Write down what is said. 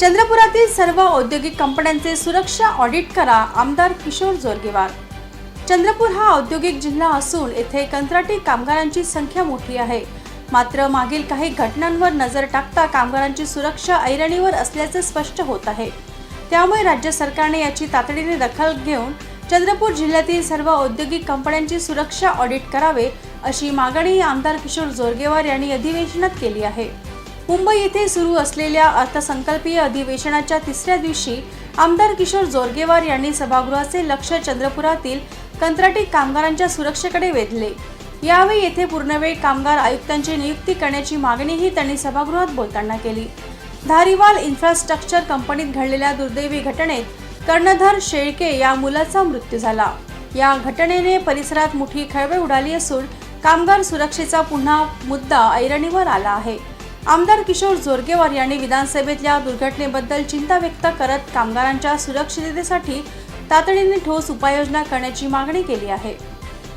चंद्रपुरातील सर्व औद्योगिक कंपन्यांचे सुरक्षा ऑडिट करा आमदार किशोर जोरगेवार. चंद्रपूर हा औद्योगिक जिल्हा असून येथे कंत्राटी कामगारांची संख्या मोठी आहे. मात्र मागील काही घटनांवर नजर टाकता कामगारांची सुरक्षा ऐरणीवर असल्याचे स्पष्ट होत आहे. त्यामुळे राज्य सरकारने याची तातडीने दखल घेऊन चंद्रपूर जिल्ह्यातील सर्व औद्योगिक कंपन्यांची सुरक्षा ऑडिट करावे अशी मागणी आमदार किशोर जोरगेवार यांनी अधिवेशनात केली आहे. मुंबई येथे सुरू असलेल्या अर्थसंकल्पीय अधिवेशनाच्या तिसऱ्या दिवशी आमदार किशोर जोरगेवार यांनी सभागृहाचे लक्ष चंद्रपुरातील कंत्राटी कामगारांच्या सुरक्षेकडे वेधले. यावेळी येथे पूर्णवेळ कामगार आयुक्तांची नियुक्ती करण्याची मागणीही त्यांनी सभागृहात बोलताना केली. धारीवाल इन्फ्रास्ट्रक्चर कंपनीत घडलेल्या दुर्दैवी घटनेत कर्णधर शेळके या मुलाचा मृत्यू झाला. या घटनेने परिसरात मोठी खळबळ उडाली असून कामगार सुरक्षेचा पुन्हा मुद्दा ऐरणीवर आला आहे. आमदार किशोर जोरगेवार यांनी विधानसभेतल्या दुर्घटनेबद्दल चिंता व्यक्त करत कामगारांच्या सुरक्षिततेसाठी तातडीने ठोस उपाययोजना करण्याची मागणी केली आहे.